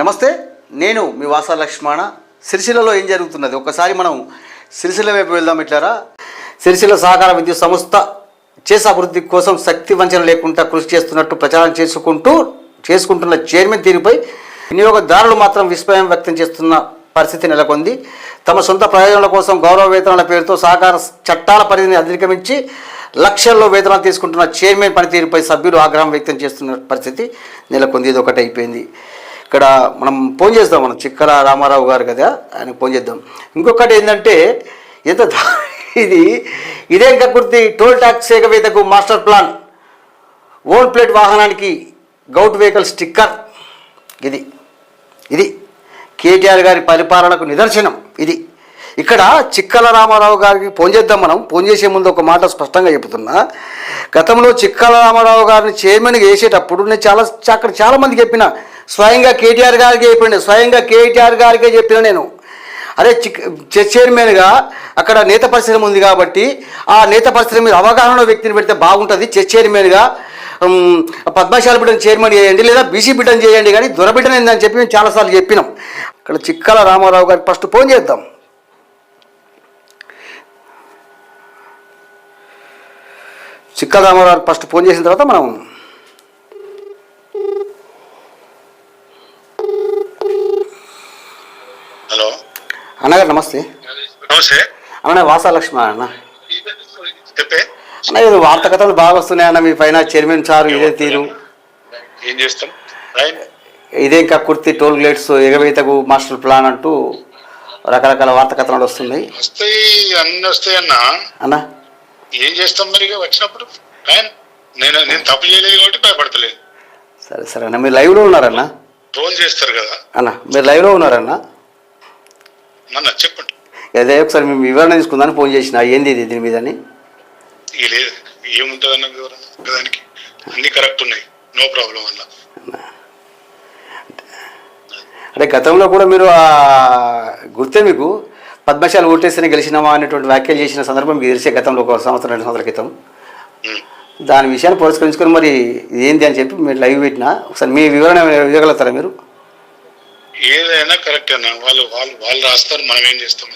నమస్తే నేను మీ వాసా లక్ష్మణ. సిరిసిల్లలో ఏం జరుగుతున్నది? ఒకసారి మనం సిరిసిల్ల వైపు వెళ్దాం ఇట్లారా సిరిసిల్ల సహకార విద్యుత్ సంస్థ చేసే అభివృద్ధి కోసం శక్తి వంచన లేకుండా కృషి చేస్తున్నట్టు ప్రచారం చేసుకుంటూ చేసుకుంటున్న చైర్మన్ తీరుపై వినియోగదారులు మాత్రం విస్మయం వ్యక్తం చేస్తున్న పరిస్థితి నెలకొంది. తమ సొంత ప్రయోజనాల కోసం గౌరవ వేతనాల పేరుతో సహకార చట్టాల పరిధిని అధిగమించి లక్షల్లో వేతనాలు తీసుకుంటున్న చైర్మన్ పనితీరుపై సభ్యులు ఆగ్రహం వ్యక్తం చేస్తున్న పరిస్థితి నెలకొంది. ఇది ఒకటి అయిపోయింది ఇక్కడ మనం ఫోన్ చేద్దాం మనం చిక్కల రామారావు గారు కదా ఆయన ఫోన్ చేద్దాం. ఇంకొకటి ఏంటంటే ఎంత ఇది ఇదేం కకృతి టోల్ ట్యాక్స్ ఏకవేతకు మాస్టర్ ప్లాన్. ఓన్ ప్లేట్ వాహనానికి గౌట్ వెహికల్ స్టిక్కర్. ఇది ఇది. కేటీఆర్ గారి పరిపాలనకు నిదర్శనం ఇది. ఇక్కడ చిక్కల రామారావు గారికి ఫోన్ చేద్దాం మనం. ఫోన్ చేసే ముందు ఒక మాట స్పష్టంగా చెప్తున్నా. గతంలో చిక్కల రామారావు గారిని చైర్మన్గా వేసేటప్పుడు నేను చాలా అక్కడ చాలామంది చెప్పిన స్వయంగా కేటీఆర్ గారికి చెప్పిండు స్వయంగా కేటీఆర్ గారికే చెప్పిన నేను. అదే చిక్ చైర్మన్గా అక్కడ నేత పరిశ్రమ ఉంది కాబట్టి ఆ నేత పరిశ్రమ మీద అవగాహన వ్యక్తిని పెడితే బాగుంటుంది చెస్ చైర్మన్గా పద్మశాల బిడ్డను చైర్మన్ చేయండి లేదా బీసీ బిడ్డను చేయండి కానీ దొరబిడ్డను ఏందని చెప్పి మేము చాలాసార్లు చెప్పినాం. ఇక్కడ చిక్కల రామారావు గారికి ఫస్ట్ ఫోన్ చేద్దాం. చిక్కల రామారావు గారికి ఫస్ట్ ఫోన్ చేసిన తర్వాత మనం హలో. అన్నగారు నమస్తే. నమస్తే. అన్న వాసా లక్ష్మణ అన్న. చెప్పే. అన్న ఇది వార్త కథలు బాగా వస్తున్నాయి అన్న మీ పైన చైర్మన్ సార్ ఇదే తీరు. ఏం చేస్తాం? ఇదే ఇంకా కుర్తి టోల్ గేట్స్ ఎగవేతకు మాస్టర్ ప్లాన్ అంటూ రకరకాల వార్త కథనాలు వస్తున్నాయి. వస్తాయి అన్ని వస్తాయి అన్న. అన్న. ఏం చేస్తాం మరి వచ్చినప్పుడు? నేను నేను తప్పు చేయలేదు కాబట్టి భయపడతలేదు. సరే సరే అన్న మీరు లైవ్లో ఉన్నారన్న? ట్రోల్ చేస్తారు కదా. అన్న మీరు లైవ్లో ఉన్నారన్న? చెప్పండి. అదే ఒకసారి మేము వివరణ తీసుకుందామని ఫోన్ చేసిన. ఏంది ఇది దీని లేదు. ఏముంటుంది అన్న వివరణ? దానికి అన్ని కరెక్ట్ ఉన్నాయి. నో ప్రాబ్లం అన్న. అంటే గతంలో కూడా మీరు ఆ గుర్తే మీకు పద్మశాలు ఓటేస్తేనే గెలిచినామా అనేటువంటి వ్యాఖ్యలు చేసిన సందర్భం మీకు తెలిసే గతంలో ఒక సంవత్సరం రెండు సంవత్సరాల క్రితం. దాని విషయాన్ని పురస్కరించుకొని మరి ఏంది అని చెప్పి మీరు లైవ్ పెట్టినా. ఒకసారి మీ వివరణ ఇవ్వగలుగుతారా మీరు? ఏదైనా కరెక్ట్ అన్న వాళ్ళు వాళ్ళు వాళ్ళు రాస్తారు మనం ఏం చేస్తాం?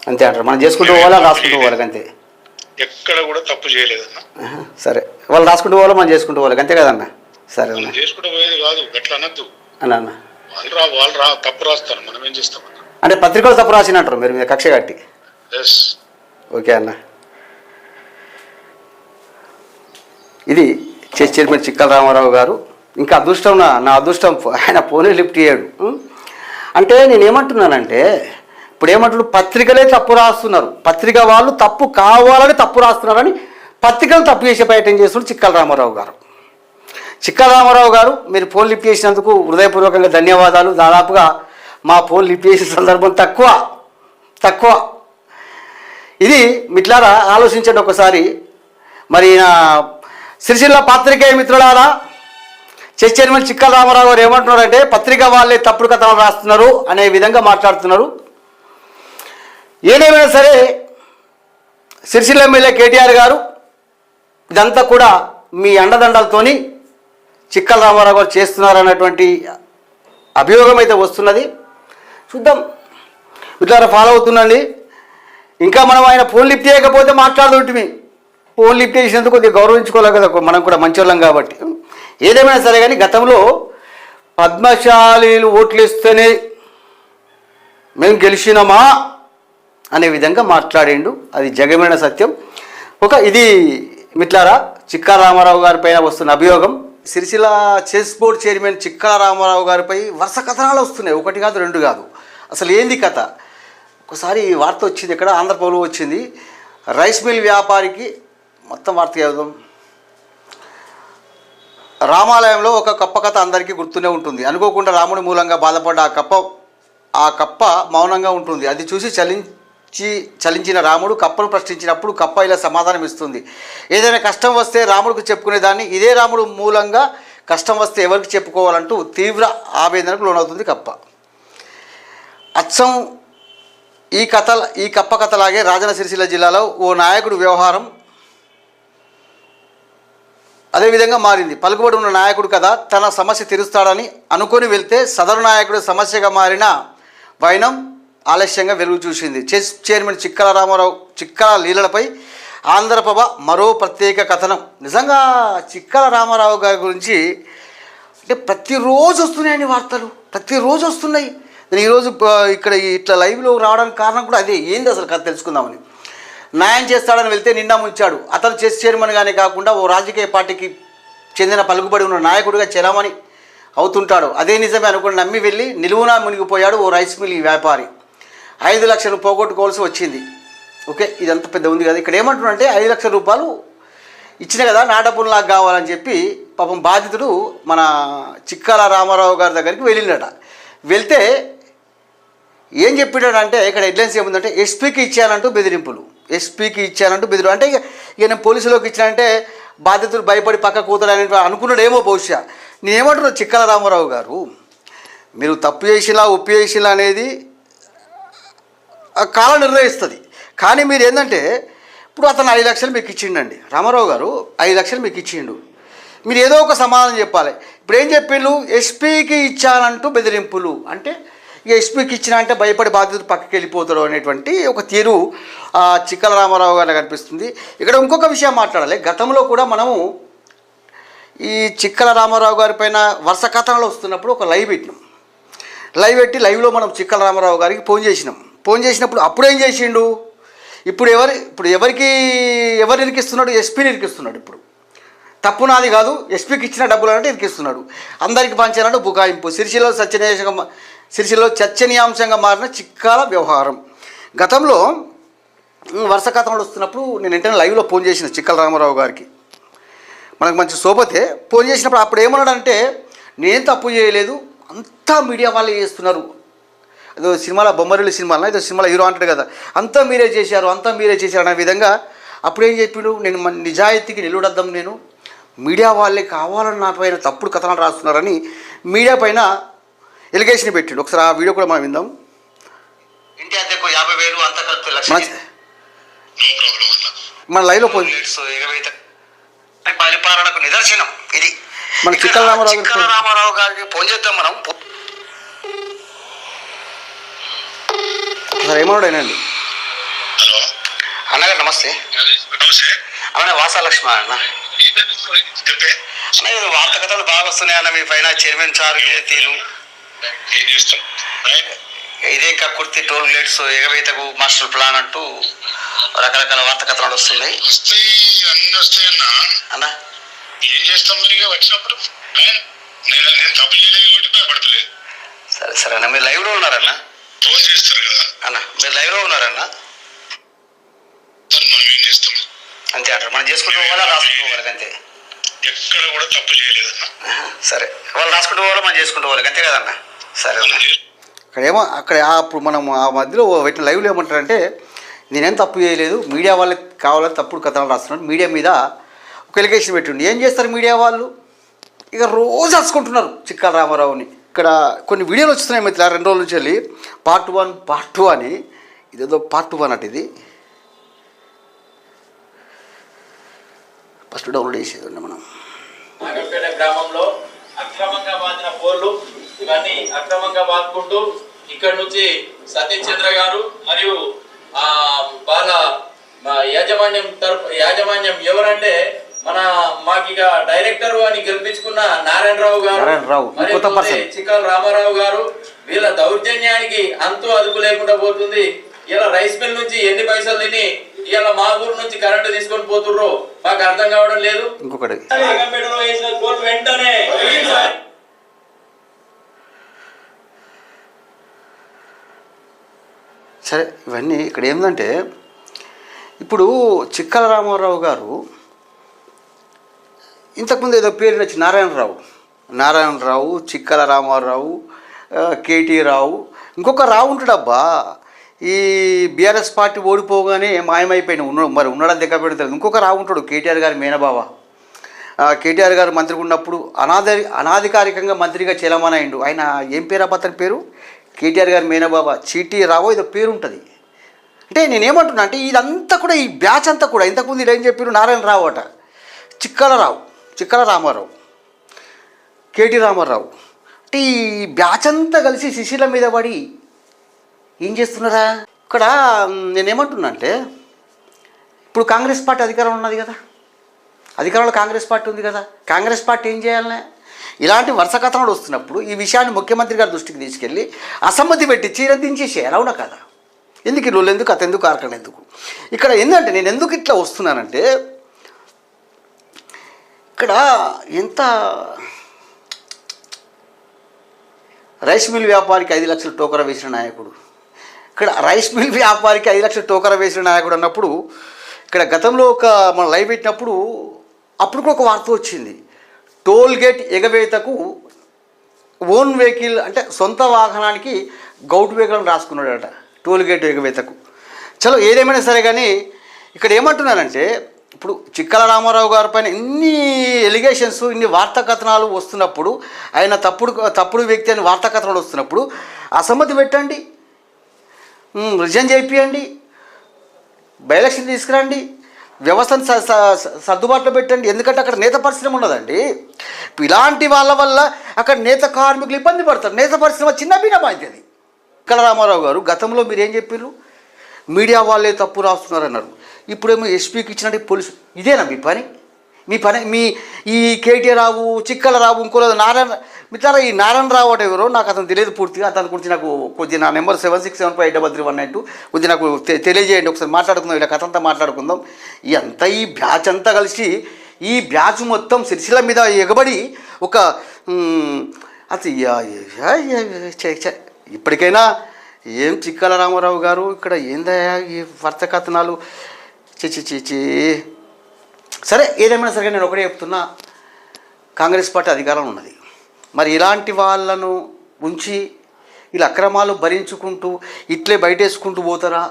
అంతే అంటారు. మనం చేసుకుంటూ పోవాలా రాసుకుంటూ పోవాలి అంతే? ఎక్కడ కూడా తప్పు చేయలేదన్న. ఆహా, సరే. వాళ్ళు రాసుకుంటూ పోవాలా మనం చేసుకుంటూ పోవాలి అంతే కదన్న సరే అన్న. మనం చేసుకుంటూ పోయేది కాదు గట్ల అనద్దు. అన్న అన్న. వాళ్ళు రా వాళ్ళు రా తప్పు రాస్తారు మనం ఏం చేస్తాం అన్న? అంటే పత్రికలు తప్పు రాసినట్టు మీరు మీద కక్ష కట్టి? ఎస్ ఓకే అన్న. ఇది చెస్ చైర్మన్ చిక్కల రామారావు గారు. ఇంకా అదృష్టం నా అదృష్టం ఆయన ఫోనే లిఫ్ట్ చేయడు? అంటే నేను ఏమంటున్నానంటే ఇప్పుడు ఏమంటున్నారు? పత్రికలే తప్పు రాస్తున్నారు. పత్రిక వాళ్ళు తప్పు కావాలని తప్పు రాస్తున్నారని పత్రికలు తప్పు చేసే ప్రయత్నం చేస్తున్నారు చిక్కల రామారావు గారు. చిక్కల రామారావు గారు మీరు ఫోన్ లిఫ్ట్ చేసినందుకు హృదయపూర్వకంగా ధన్యవాదాలు. దాదాపుగా మా ఫోన్ లిఫ్ట్ చేసిన సందర్భం తక్కువ. తక్కువ. ఇది మిట్లారా ఆలోచించండి ఒకసారి. మరి సిరిసిల్ల పాత్రికేయ మిత్రులారా చెస్ చైర్మన్ చిక్కల రామారావు గారు ఏమంటున్నారంటే పత్రిక వాళ్ళే తప్పుడు కథలు రాస్తున్నారు అనే విధంగా మాట్లాడుతున్నారు. ఏదేమైనా సరే సిరిసిల్ల ఎమ్మెల్యే కేటీఆర్ గారు ఇదంతా కూడా మీ అండదండలతోని చిక్కల రామారావు గారు చేస్తున్నారన్నటువంటి అభియోగం అయితే వస్తున్నది. చూద్దాం. ఇట్లా ఫాలో అవుతుందండి ఇంకా మనం ఆయన ఫోన్ లిఫ్ట్ చేయకపోతే మాట్లాడుతుంటిమి ఫోన్ లిఫ్ట్ చేసినందుకు కొద్దిగా గౌరవించుకోవాలి కదా మనం కూడా మంచోళ్ళం కాబట్టి. ఏదేమైనా సరే కానీ గతంలో పద్మశాలీలు ఓట్లేస్తేనే మేము గెలిచినామా అనే విధంగా మాట్లాడిండు. అది జగమైన సత్యం. ఒక ఇది మిట్లారా? చిక్కా రామారావు గారి వస్తున్న అభియోగం. Sircilla chess board chairman Chikka Rama Rao గారిపై వరుస కథనాలు వస్తున్నాయి. ఒకటి కాదు రెండు కాదు. అసలు ఏంది కథ? ఒకసారి వార్త వచ్చింది ఇక్కడ ఆంధ్రప్రభలో వచ్చింది. రైస్ మిల్ వ్యాపారికి మొత్తం వార్త చదువుదాం. రామాలయంలో ఒక కప్ప కథ అందరికీ గుర్తునే ఉంటుంది. అనుకోకుండా రాముడి మూలంగా బాధపడ్డ ఆ కప్ప ఆ కప్ప మౌనంగా ఉంటుంది. అది చూసి చలించి చలించిన రాముడు కప్పను ప్రశ్నించినప్పుడు కప్ప ఇలా సమాధానం ఇస్తుంది. ఏదైనా కష్టం వస్తే రాముడికి చెప్పుకునేదాన్ని ఇదే రాముడు మూలంగా కష్టం వస్తే ఎవరికి చెప్పుకోవాలంటూ తీవ్ర ఆవేదనకు లోనవుతుంది కప్ప. అచ్చం ఈ కథ ఈ కప్ప కథలాగే రాజన సిరిసిల్ల జిల్లాలో ఓ నాయకుడు వ్యవహారం అదేవిధంగా మారింది. పలుకుబడి ఉన్న నాయకుడు కదా తన సమస్య తీరుస్తాడని అనుకొని వెళ్తే సదరు నాయకుడు సమస్యగా మారిన వైనం ఆలస్యంగా వెలుగు చూసింది. చెస్ చైర్మన్ చిక్కల రామారావు చిక్కల లీలలపై ఆంధ్రప్రభ మరో ప్రత్యేక కథనం. నిజంగా చిక్కల రామారావు గారి గురించి అంటే ప్రతిరోజు వస్తున్నాయండి వార్తలు. ప్రతిరోజు వస్తున్నాయి. నేను ఈరోజు ఇక్కడ ఇట్లా లైవ్లో రావడానికి కారణం కూడా అదే. ఏంది అసలు కథ తెలుసుకుందామని? న్యాయం చేస్తాడని వెళ్తే నిండా ముంచాడు. అతను చెస్ చైర్మన్గానే కాకుండా ఓ రాజకీయ పార్టీకి చెందిన పలుకుబడి ఉన్న నాయకుడిగా చెలామణి అవుతుంటాడు. అదే నిజమే అనుకుని నమ్మి వెళ్ళి నిలువునా మునిగిపోయాడు ఓ రైస్ మిల్ వ్యాపారి. ఐదు లక్షలు పోగొట్టుకోవాల్సి వచ్చింది. ఓకే ఇదంతా పెద్ద ఉంది కదా. ఇక్కడ ఏమంటున్నాడంటే ఐదు లక్షల రూపాయలు ఇచ్చిన కదా నా డబ్బులు నాకు కావాలని చెప్పి పాపం బాధితుడు మన చిక్కాల రామారావు గారి దగ్గరికి వెళ్ళిండట. వెళ్తే ఏం చెప్పాడంటే ఇక్కడ హెడ్లైన్స్ ఏముందంటే ఎస్పీకి ఇచ్చానంటూ బెదిరింపులు. ఎస్పీకి ఇచ్చానంటూ బెదిరు అంటే ఇక ఇక నేను పోలీసులోకి ఇచ్చానంటే బాధితులు భయపడి పక్క కూతాడని అనుకున్నాడేమో బహుశా. నేనేమంటున్నా చిక్కల రామారావు గారు మీరు తప్పు చేసిలా ఒప్పు చేసిలా అనేది ఆ కాలం నిర్ణయిస్తుంది. కానీ మీరు ఏంటంటే ఇప్పుడు అతను ఐదు లక్షలు మీకు ఇచ్చిండండి. రామారావు గారు ఐదు లక్షలు మీకు ఇచ్చిండు. మీరు ఏదో ఒక సమాధానం చెప్పాలి. ఇప్పుడు ఏం చెప్పిండు ఎస్పీకి ఇచ్చానంటూ బెదిరింపులు. అంటే ఇక ఎస్పీకి ఇచ్చిన అంటే భయపడి బాధ్యత పక్కకి వెళ్ళిపోతాడు అనేటువంటి ఒక తీరు ఆ, చిక్కల రామారావు గారికి కనిపిస్తుంది. ఇక్కడ ఇంకొక విషయం మాట్లాడాలి. గతంలో కూడా మనము ఈ చిక్కల రామారావు గారి పైన వరుస కథనాలు వస్తున్నప్పుడు ఒక లైవ్ పెట్టినాం. లైవ్ పెట్టి లైవ్లో మనం చిక్కల రామారావు గారికి ఫోన్ చేసినాం. ఫోన్ చేసినప్పుడు అప్పుడు ఏం చేసిండు? ఇప్పుడు ఎవరి ఇప్పుడు ఎవరికి ఎవరు ఇరికిస్తున్నాడు? ఎస్పీని ఇరికిస్తున్నాడు ఇప్పుడు. తప్పు నాది కాదు. ఎస్పీకి ఇచ్చిన డబ్బులు అంటే ఇరికిస్తున్నాడు. అందరికి పంచాలంటే బుకాయింపు. సిరిసిలో చర్చనీయాంశంగా సిరిసిలో చర్చనీయాంశంగా మారిన చిక్కాల వ్యవహారం. గతంలో వరుస కథనాలు వస్తున్నప్పుడు నేను వెంటనే లైవ్లో ఫోన్ చేసిన చిక్కల రామారావు గారికి. మనకు మంచి సోపతే ఫోన్ చేసినప్పుడు అప్పుడు ఏమన్నాడంటే నేను తప్పు చేయలేదు అంతా మీడియా వాళ్ళే చేస్తున్నారు. ఏదో సినిమాలో బొమ్మరిల్లు సినిమాలో ఏదో సినిమాలో హీరో అంటాడు కదా. అంతా మీరే చేశారు అంతా మీరే చేశారు అనే విధంగా అప్పుడు ఏం చెప్పిండు? నేను మన నిజాయితీకి నిలువడద్దాం నేను. మీడియా వాళ్ళే కావాలని నా పైన తప్పుడు కథనాలు రాస్తున్నారని మీడియా పైన ఎలిగేషన్ పెట్టిండు. ఒకసారి ఆ వీడియో కూడా మనం విందాం. ఇంటి అద్దెకు యాభై వేలు అంత కలిపి లక్ష అన్న మన లైవ్లో పరిపాలనకు నిదర్శనం ఇది. మన చిక్కల రామారావు గారికి చిక్కల రామారావు గారికి ఫోన్ చేద్దాం మనం. సార్ ఏమన్నాడు అయినండి హలో. అన్నగారు నమస్తే. నమస్తే. అవునా వాసాలక్ష్మి అన్న. అన్న వార్త కథలు బాగా వస్తున్నాయి అన్న మీ పైన. చైర్మన్ సార్ ఇదే తీరు? ఏం చేస్తాం ఇదే కక్కుర్తి టోల్ గేట్స్ ఎగవేతకు మాస్టర్ ప్లాన్ అంటూ రకరకాల వార్త కథనాలు వస్తున్నాయి. వస్తాయి అన్ని వస్తాయి అన్న. అన్న? ఏం చేస్తాం ఇక వచ్చినప్పుడు? నేను నేను తప్పు చేయలేదు కాబట్టి భయపడతలేదు. సరే సరే అన్న మీరు లైవ్లో ఉన్నారన్న? ఫోన్ చేస్తారు కదా. అన్న మీరు లైవ్లో ఉన్నారన్న? మనం ఏం చేస్తాం? అంతే అంటారు. మనం చేసుకుంటూ పోవాలా రాసుకుంటూ పోవాలి అంతే? ఎక్కడ కూడా తప్పు చేయలేదన్న. సరే. వాళ్ళు రాసుకుంటూ పోవాలి మనం చేసుకుంటూ పోవాలి అంతే కదన్న? సరే అన్న అక్కడ ఏమో అక్కడ ఆ అప్పుడు మనం ఆ మధ్యలో పెట్టిన లైవ్లో ఏమంటారంటే నేనేం తప్పు చేయలేదు మీడియా వాళ్ళకి కావాలని తప్పుడు కథనాలు రాస్తున్నాడు మీడియా మీద ఒక ఎలిగేషన్ పెట్టిండు. ఏం చేస్తారు మీడియా వాళ్ళు? ఇక రోజు అరుచుకుంటున్నారు చిక్కల రామారావుని. ఇక్కడ కొన్ని వీడియోలు వస్తున్నాయి మిత్రుల రెండు రోజుల నుంచి వెళ్ళి. పార్ట్ వన్ పార్ట్ టూ అని. ఇదేదో పార్ట్ వన్ అటు ఇది. ఫస్ట్ డౌన్లోడ్ చేసేది ఉండే మనం గ్రామంలో అక్రమంగా బాధిన ఇవన్నీ అక్రమంగా బాదుకుంటూ ఇక్కడ నుంచి సతీష్ చంద్ర గారు మరియు ఆ వాళ్ళ యాజమాన్యం తరపు యాజమాన్యం ఎవరంటే మన మాకిక డైరెక్టర్ అని గెలిపించుకున్న నారాయణరావు గారు. చిక్కల రామారావు గారు వీళ్ళ దౌర్జన్యానికి అంతు అదుపు లేకుండా పోతుంది. ఇలా రైస్ మిల్ నుంచి ఎన్ని పైసలు తిని ఇలా మా ఊరు నుంచి కరెంటు తీసుకొని పోతుర్రో మాకు అర్థం కావడం లేదు. ఇంకొకటి. వెంటనే. సరే ఇవన్నీ ఇక్కడ ఏంటంటే ఇప్పుడు చిక్కల రామారావు గారు ఇంతకుముందు ఏదో పేరు వచ్చి నారాయణరావు. నారాయణరావు చిక్కల రామారావు కేటీ రావు. ఇంకొక రావు ఉంటాడబ్బా. ఈ బీఆర్ఎస్ పార్టీ ఓడిపోగానే మాయమైపోయిన ఉన్నాడు మరి ఉన్నాడని దగ్గర పెడతాడు ఇంకొక రావు ఉంటాడు కేటీఆర్ గారి మేనబావ. కేటీఆర్ గారు మంత్రిగా ఉన్నప్పుడు అనాధ అనాధికారికంగా మంత్రిగా చెలమనైండు ఆయన ఏం పేరు అబ్బా అతని పేరు? కేటీఆర్ గారి మేనబాబా చీటీ రావో ఏదో పేరు ఉంటుంది అంటే నేనేమంటున్నా అంటే ఇదంతా కూడా ఈ బ్యాచ్ అంతా కూడా ఇంతకుముందు ఏం చెప్పారు నారాయణ రావు అట. చిక్కలరావు చిక్కల రామారావు కేటీ రామారావు. అంటే ఈ బ్యాచ్ అంతా కలిసి శిశిల మీద పడి ఏం చేస్తున్నారా? ఇక్కడ నేనేమంటున్నా అంటే ఇప్పుడు కాంగ్రెస్ పార్టీ అధికారం ఉన్నది కదా. అధికారంలో కాంగ్రెస్ పార్టీ ఉంది కదా. కాంగ్రెస్ పార్టీ ఏం చేయాలనే? ఇలాంటి వరుస కథనాలు వస్తున్నప్పుడు ఈ విషయాన్ని ముఖ్యమంత్రి గారి దృష్టికి తీసుకెళ్ళి అసమ్మతి పెట్టి చీర దించేసేయాలి అవునా కదా? ఎందుకు ఇల్లు ఎందుకు అత ఎందుకు ఆరకడం ఎందుకు? ఇక్కడ ఏంటంటే నేను ఎందుకు ఇట్లా వస్తున్నానంటే ఇక్కడ ఎంత రైస్ మిల్ వ్యాపారికి ఐదు లక్షల టోకరా వేసిన నాయకుడు ఇక్కడ రైస్ మిల్ వ్యాపారికి ఐదు లక్షల టోకరా వేసిన నాయకుడు అన్నప్పుడు ఇక్కడ గతంలో ఒక మనం లైవ్ పెట్టినప్పుడు అప్పుడు కూడా ఒక వార్త వచ్చింది. టోల్గేట్ ఎగవేతకు ఓన్ వెహికల్ అంటే సొంత వాహనానికి గౌట్ వెహికల్ రాసుకున్నాడట టోల్గేట్ ఎగవేతకు. చలో ఏదేమైనా సరే కానీ ఇక్కడ ఏమంటున్నారంటే ఇప్పుడు చిక్కల రామారావు గారి పైన ఇన్ని ఎలిగేషన్స్ ఇన్ని వార్తాకథనాలు వస్తున్నప్పుడు ఆయన తప్పుడు తప్పుడు వ్యక్తి అని వార్తాకథనాలు వస్తున్నప్పుడు అసమ్మతి పెట్టండి. ఉమ్, రిజైన్ చేయించండి తీసుకురండి. వ్యవస్థను స- స- సర్దుబాటులో పెట్టండి. ఎందుకంటే అక్కడ నేత పరిశ్రమ ఉన్నదండి. ఇలాంటి వాళ్ళ వల్ల అక్కడ నేత కార్మికులు ఇబ్బంది పడతారు. నేత పరిశ్రమ చిన్న భిన్నమైంది అది కళ రామారావు గారు గతంలో మీరు ఏం చెప్పారు మీడియా వాళ్ళే తప్పు రాస్తున్నారు అన్నారు ఇప్పుడేమో ఎస్పీకి ఇచ్చినట్టు పోలీసు ఇదేనా మీ పని? మీ పని మీ ఈ కేటీఆర్ రావు చిక్కల రావు ఇంకో నారాయణ మిత్ర ఈ నారాయణ రావు అంటే ఎవరో నాకు అతను తెలియదు పూర్తిగా అతని గురించి నాకు కొద్దిగా నా number seven six seven five double three one nine two కొద్దిగా నాకు తెలియజేయండి ఒకసారి మాట్లాడుకుందాం ఇలా కథ అంతా మాట్లాడుకుందాం. ఈ అంతా ఈ బ్యాచ్ అంతా కలిసి ఈ బ్యాచ్ మొత్తం సిరిసిల మీద ఎగబడి ఒక అది ఇప్పటికైనా ఏం చిక్కల రామారావు గారు ఇక్కడ ఏందయ్యా ఈ వర్త కథనాలు చి చి చి చి. సరే ఏదేమైనా సరే నేను ఒకటే చెప్తున్నా. కాంగ్రెస్ పార్టీ అధికారం ఉన్నది. మరి ఇలాంటి వాళ్ళను ఉంచి వీళ్ళు అక్రమాలు భరించుకుంటూ ఇట్లే బయటేసుకుంటూ పోతారా?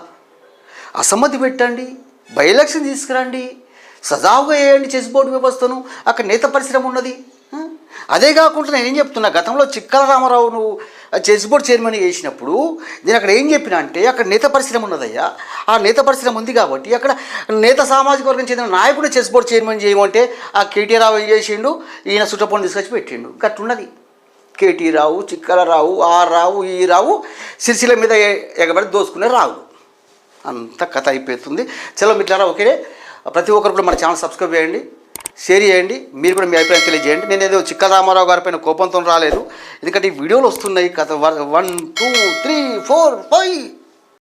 అసమ్మతి పెట్టండి బై ఎలక్షన్ తీసుకురండి సజావుగా వేయండి చెస్ బోర్డు వ్యవస్థను అక్కడ నేత పరిశ్రమ ఉన్నది. అదే కాకుండా నేను ఏం చెప్తున్నా గతంలో చిక్కల రామారావును చెస్ బోర్డు చైర్మన్ చేసినప్పుడు నేను అక్కడ ఏం చెప్పిన అంటే అక్కడ నేత పరిశ్రమ ఉన్నదయ్యా. ఆ నేత పరిశ్రమ ఉంది కాబట్టి అక్కడ నేత సామాజిక వర్గం చెందిన నాయకుడు చెస్ బోర్డు చైర్మన్ చేయమంటే ఆ కేటీ రావు ఏం చేసిండు? ఈయన సుట్టపొండి తీసుకొచ్చి పెట్టిండు. గట్టున్నది కేటీ రావు చిక్కల రావు ఆ రావు ఈ రావు సిరిసిల మీద ఎగబడి దోసుకునే రావు. అంత కథ అయిపోతుంది. చలో మిట్లారా ఓకే ప్రతి ఒక్కరు కూడా మన ఛానల్ సబ్స్క్రైబ్ చేయండి. షేర్ చేయండి. మీరు కూడా మీ అభిప్రాయం తెలియజేయండి. నేను ఏదో చిక్క రామారావు గారి పైన కోపంతో రాలేదు. ఎందుకంటే ఈ వీడియోలు వస్తున్నాయి కథ one two three four five.